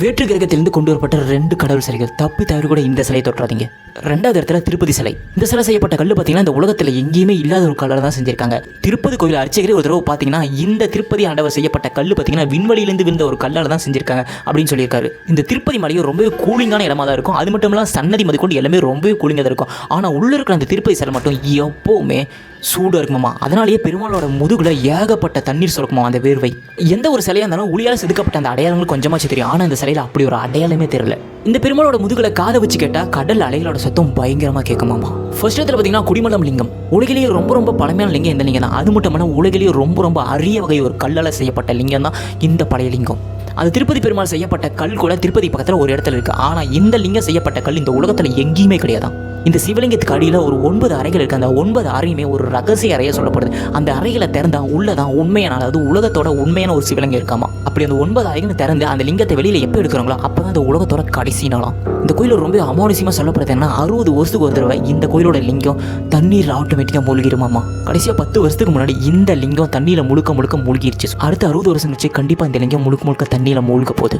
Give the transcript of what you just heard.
வேற்று கிரகத்திலிருந்து கொண்டு வரப்பட்ட ரெண்டு கடவுள் சிலைகள். தப்பி தவறு கூட இந்த சிலையை தொற்றாதீங்க ரெண்டாவது இடத்துல திருப்பதி சிலை. இந்த சிலை செய்யப்பட்ட கல் பார்த்தீங்கன்னா இந்த உலகத்தில் எங்கேயுமே இல்லாத ஒரு கலர் தான் செஞ்சிருக்காங்க. திருப்பதி கோயில் அர்ச்சகரே ஒரு தடவை பார்த்தீங்கன்னா இந்த திருப்பதி ஆண்டவர் செய்யப்பட்ட கல் பார்த்தீங்கன்னா விண்வெளியிலிருந்து விழுந்த ஒரு கல்லால் தான் செஞ்சிருக்காங்க அப்படின்னு சொல்லியிருக்காரு. இந்த திருப்பதி மலையும் ரொம்பவே கூலிங்கான இடமா தான் இருக்கும். அது மட்டும் இல்லாமல் சன்னதி முதற்கொண்டு எல்லாமே ரொம்பவே கூலிங்காக தான் இருக்கும். ஆனால் உள்ளே இருக்கிற அந்த திருப்பதி சிலை மட்டும் எப்போவுமே சூடாக இருக்குமாமா அதனாலேயே பெருமாளோட முதுகில் ஏகப்பட்ட தண்ணீர் சுரக்குமா அந்த வேர்வை. எந்த ஒரு சிலையாக இருந்தாலும் ஒளியால் செதுக்கப்பட்ட அந்த அடையாளங்கள் கொஞ்சமாச்சு தெரியும். ஆனால் இந்த சிலையில் அப்படி ஒரு அடையாளமே தெரியல. இந்த பெருமாளோட முதுகுல காதை வச்சு கேட்டால் கடல் அலைகளோட சத்தம் பயங்கரமாக கேட்குமாமா ஃபர்ஸ்ட் இடத்துல பார்த்தீங்கன்னா குடிமலம் லிங்கம். உலகிலேயே ரொம்ப ரொம்ப பழமையான லிங்கம் இந்த லிங்கம் தான் அது மட்டும் இல்லாமல் உலகிலேயே ரொம்ப ரொம்ப அரிய வகை ஒரு கல்லால் செய்யப்பட்ட லிங்கம் தான் இந்த பழைய லிங்கம். அது திருப்பதி பெருமாள் செய்யப்பட்ட கல் கூட திருப்பதி பக்கத்தில் ஒரு இடத்துல இருக்குது ஆனால் இந்த லிங்கம் செய்யப்பட்ட கல் இந்த உலகத்தில் எங்கேயுமே கிடையாதான் இந்த சிவலிங்கத்துக்கு அடியில் ஒரு ஒன்பது அறைகள் இருக்குது அந்த ஒன்பது அறையுமே ஒரு ரகசிய அறையாக சொல்லப்படுது. அந்த அறைகளை திறந்தா உள்ளதான் உண்மையான அதாவது உலகத்தோட உண்மையான ஒரு சிவலிங்கம் இருக்காமா? அப்படி அந்த ஒன்பது அறைகள் திறந்து அந்த லிங்கத்தை வெளியில் எப்போ எடுக்கிறாங்களோ அப்போ தான் அந்த உலகத்தோட கடைசி நாளாம். இந்த கோயிலில் ரொம்ப அமானுசியமாக சொல்லப்படுறது என்ன அறுபது வருஷத்துக்கு ஒரு தடவை இந்த கோயிலோட லிங்கம் தண்ணீர் ஆட்டோமேட்டிக்காக மூழ்கிருமாமா? கடைசியாக பத்து வருஷத்துக்கு முன்னாடி இந்த லிங்கம் தண்ணியில் முழுக்க முழுக்க மூழ்கிருச்சு. அடுத்த அறுபது வருஷம் வச்சு கண்டிப்பாக இந்த லிங்கம் முழுக்க முழுக்க தண்ணியில் மூழ்க போகுது.